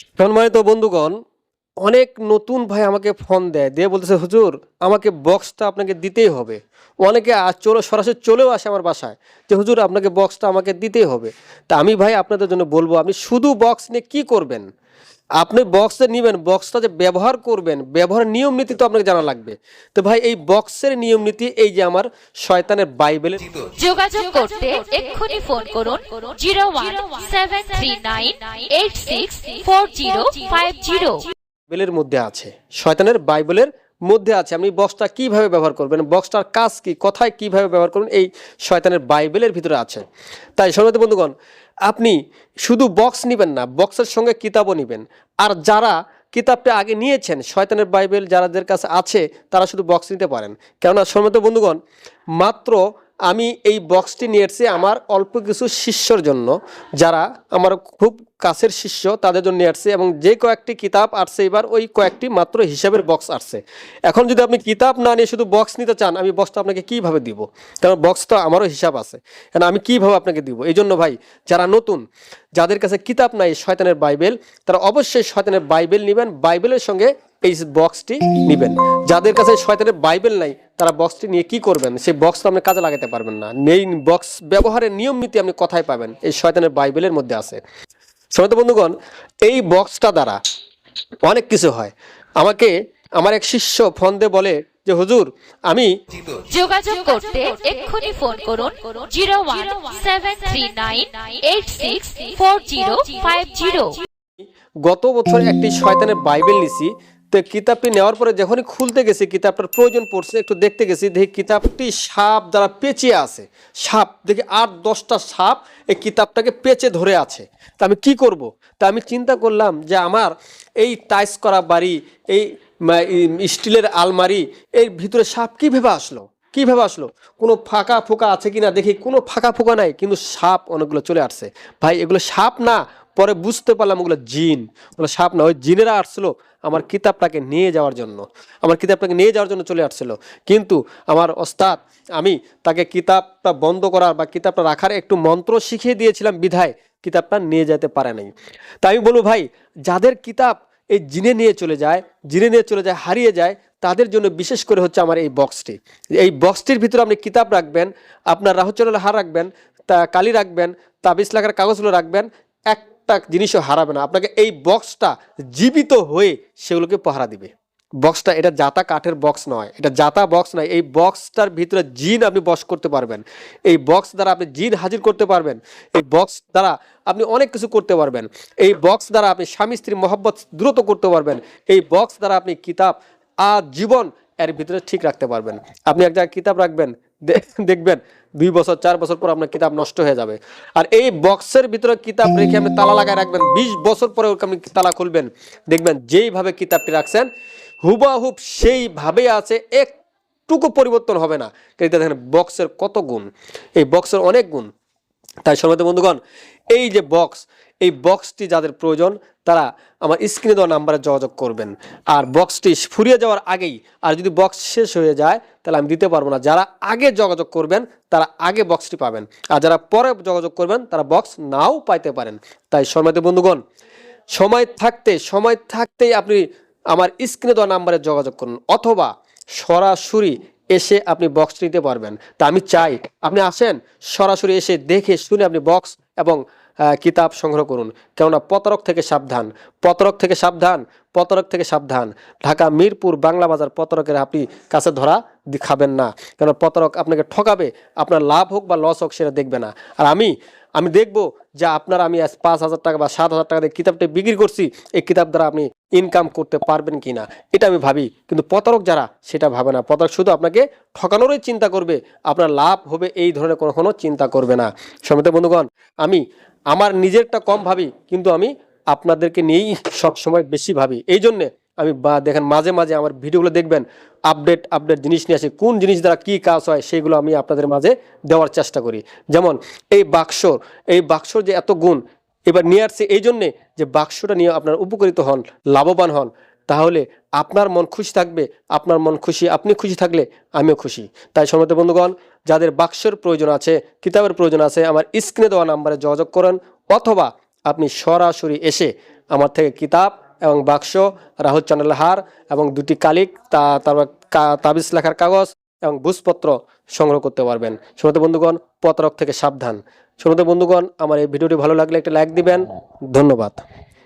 সম্মানিত বন্ধুগণ, অনেক নতুন ভাই আমাকে ফোন দেয়। দিয়ে বলতেছে, হুজুর, আমাকে বক্সটা আপনাকে দিতেই হবে। অনেকে চলো, সরাসরি চলেও আসে আমার বাসায় যে, হুজুর, আপনাকে বক্সটা আমাকে দিতেই হবে। তা আমি ভাই আপনাদের জন্য বলব, আপনি শুধু বক্স নিয়ে কি করবেন? আপনি বক্সে নেবেন বক্সটা যে ব্যবহার করবেন ব্যবহার নিয়ম নীতি তো আপনাকে জানা লাগবে। তো ভাই এই বক্সের নিয়ম নীতি এই যে আমার শয়তানের বাইবেলের যোগাযোগ করতে এক্ষুনি ফোন করুন zero one seven three nine eight six four zero five zero বাইবেলের মধ্যে আছে শয়তানের বাইবেলের মধ্যে আছে। আপনি বক্সটা কীভাবে ব্যবহার করবেন? বক্সটার কাজ কি? কথায় কীভাবে ব্যবহার করবেন এই শয়তানের বাইবেলের ভিতরে আছে। তাই সর্বত বন্ধুগণ, আপনি শুধু বক্স নেবেন না বক্সের সঙ্গে কিতাবও নেবেন। আর যারা কিতাবটা আগে নিয়েছেন, শয়তানের বাইবেল যারাদের কাছে আছে, তারা শুধু বক্স নিতে পারেন। কেননা সর্বত বন্ধুগণ, মাত্র আমি এই বক্সটি নিয়ে এসেছি আমার অল্প কিছু শিষ্যর জন্য, যারা আমার খুব কাছের শিষ্য, তাদের জন্য নিয়ে আসছে এবং যে কয়েকটি কিতাব আসছে এবার ওই কয়েকটি মাত্র হিসাবের বক্স আসছে। এখন যদি আপনি কিতাব না নিয়ে শুধু বক্স নিতে চান, আমি বক্সটা আপনাকে কীভাবে দিব? কারণ বক্স তো আমারও হিসাব আছে। কারণ আমি কীভাবে আপনাকে দিব? এই জন্য ভাই, যারা নতুন, যাদের কাছে কিতাব নাই, শয়তানের বাইবেল, তারা অবশ্যই শয়তানের বাইবেল নেবেন। বাইবেলের সঙ্গে এই বক্সটি নেবেন। যাদের কাছে শয়তানের বাইবেল নাই তারা বক্সটি নিয়ে কি করবেন? সেই বক্স তো আপনি কাজে লাগাতে পারবেন না। এই বক্স ব্যবহারের নিয়ম নীতি আপনি কোথায় পাবেন? এই শয়তানের বাইবেলের মধ্যে আছে। সময় বন্ধুগণ এই বক্সটা দ্বারা অনেক কিছু হয়। আমাকে আমার এক শিষ্য ফোন দিয়ে বলে যে হুজুর আমি যোগাযোগ করতে এক্ষুনি ফোন করুন zero one seven three nine eight six four zero five zero গত বছর একটি শয়তানের বাইবেল নিছি। তো কিতাবটি নেওয়ার পরে যখনই খুলতে গেছি, কিতাবটার প্রয়োজন পড়ছে, একটু দেখতে গেছি, দেখি কিতাবটি সাপ দ্বারা পেঁচিয়ে আছে। সাপ, দেখি আট, দশটা সাপ এই কিতাবটাকে পেঁচে ধরে আছে। তা আমি কি করব? তা আমি চিন্তা করলাম যে আমার এই টাইস করা বাড়ি, এই স্টিলের আলমারি, এর ভিতরে সাপ কীভাবে আসলো? কীভাবে আসলো? কোনো ফাঁকা ফোকা আছে কি না দেখি, কোনো ফাঁকা ফোকা নাই, কিন্তু সাপ অনেকগুলো চলে আসছে। ভাই, এগুলো সাপ না, পরে বুঝতে পারলাম ওগুলো জিন। ওগুলো সাপ না, ওই জিনেরা আসছিল আমার কিতাবটাকে নিয়ে যাওয়ার জন্য, আমার কিতাবটাকে নিয়ে যাওয়ার জন্য চলে আসছিল। কিন্তু আমার ওস্তাদ, আমি তাকে কিতাবটা বন্ধ করার বা কিতাবটা রাখার একটু মন্ত্র শিখিয়ে দিয়েছিলাম, বিধায় কিতাবটা নিয়ে যেতে পারে নাই। তাই আমি বলব, ভাই, যাদের কিতাব এই জিনে নিয়ে চলে যায়, জিনে নিয়ে চলে যায়, হারিয়ে যায়, তাদের জন্য বিশেষ করে হচ্ছে আমার এই বক্সটি। এই বক্সটির ভিতরে আপনি কিতাব রাখবেন, আপনার রাহুচলের হার রাখবেন, তা কালি রাখবেন, তাবিজ লাগার কাগজগুলো রাখবেন একটা জিনিসও হারাবে না। আপনাকে এই বক্সটা জীবিত হয়ে সেগুলোকে পাহারা দিবে। বক্সটা এটা জাতা কাঠের বক্স নয়। এটা জাতা বক্স নয়। এই বক্সটার ভিতরে জিন আপনি বস করতে পারবেন। এই বক্স দ্বারা আপনি জিন হাজির করতে পারবেন। এই বক্স দ্বারা আপনি অনেক কিছু করতে পারবেন। এই বক্স দ্বারা আপনি স্বামী স্ত্রী মহব্বত দ্রুত করতে পারবেন। এই বক্স দ্বারা আপনি কিতাব, আজীবন এর ভিতরে ঠিক রাখতে পারবেন। আপনি এক জায়গায় কিতাব রাখবেন দেখবেন দুই বছর, চার বছর পর আপনার কিতাব নষ্ট হয়ে যাবে। আর এই বক্সের ভিতরে কিতাব রেখে আপনি তালা লাগায় রাখবেন, বিশ বছর পরে আপনি তালা খুলবেন। দেখবেন যেইভাবে কিতাবটি রাখছেন হুবাহুব সেইভাবে আছে, একটুকু পরিবর্তন হবে না। কিন্তু দেখেন বক্সের কত গুণ। এই বক্সের অনেক গুণ। তাই সর্বত বন্ধুগণ, এই যে বক্স এই বক্সটি যাদের প্রয়োজন, তারা আমার স্ক্রিনে দেওয়া নাম্বারে যোগাযোগ করবেন। আর বক্সটি ফুরিয়ে যাওয়ার আগেই, আর যদি বক্স শেষ হয়ে যায়, তাহলে আমি দিতে পারব না। যারা আগে যোগাযোগ করবেন, তারা আগে বক্সটি পাবেন। আর যারা পরে যোগাযোগ করবেন, তারা বক্স নাও পাইতে পারেন। তাই সর্বত বন্ধুগণ, সময় থাকতে, সময় থাকতেই আপনি আমার স্ক্রিনে দেওয়া নাম্বারে যোগাযোগ করুন। অথবা সরাসরি এসে আপনি বক্স নিতে পারবেন। তা আমি চাই। আপনি আসেন, সরাসরি এসে দেখে শুনে আপনি বক্স এবং কিতাব সংগ্রহ করুন। কেননা পতরক থেকে সাবধান। পতরক থেকে সাবধান পতরক থেকে সাবধান। ঢাকা, মিরপুর, বাংলা বাজার পতরকের আপনি কাছে ধরা খাবেন না। কেন পতরক আপনাকে ঠকাবে, আপনার লাভ হোক বা লস হোক সেটা দেখবে না। আর আমি আমি দেখব যে আপনার আমি পাঁচ হাজার টাকা বা সাত হাজার টাকা দিয়ে কিতাবটা বিক্রি করছি, এই কিতাব দ্বারা আপনি ইনকাম করতে পারবেন কি না এটা আমি ভাবি। কিন্তু প্রতারক যারা, সেটা ভাবে না। প্রতারক শুধু আপনাকে ঠকানোরই চিন্তা করবে। আপনার লাভ হবে এই ধরনের কোনো কোনো চিন্তা করবে না। সমিত বন্ধুগণ, আমি আমার নিজেরটা কম ভাবি, কিন্তু আমি আপনাদেরকে নিয়েই সবসময় বেশি ভাবি। এই জন্যে আমি বা দেখেন মাঝে মাঝে আমার ভিডিওগুলো দেখবেন আপডেট আপডেট জিনিস নিয়ে আসে, কোন জিনিস দ্বারা কী কাজ হয় সেগুলো আমি আপনাদের মাঝে দেওয়ার চেষ্টা করি। যেমন এই বাক্সর এই বাক্সর যে এত গুণ, এবার নিয়ে আসছে এই জন্যে যে বাক্সটা নিয়ে আপনার উপকৃত হন, লাভবান হন, তাহলে আপনার মন খুশি থাকবে, আপনার মন খুশি, আপনি খুশি থাকলে আমিও খুশি। তাই সময় বন্ধুগণ, যাদের বাক্সের প্রয়োজন আছে, কিতাবের প্রয়োজন আছে, আমার স্ক্রিনে দেওয়া নাম্বারে যোগাযোগ করেন, অথবা আপনি সরাসরি এসে আমার থেকে কিতাব এবং বাক্স, রাহুল চ্যানেল হার এবং দুটি কালিক তা তারপর তাবিজ লেখার কাগজ এবং বুঝপত্র সংগ্রহ করতে পারবেন। শুনতে বন্ধুগণ প্রতারক থেকে সাবধান। শুনতে বন্ধুগণ, আমার এই ভিডিওটি ভালো লাগলে একটা লাইক দিবেন। ধন্যবাদ।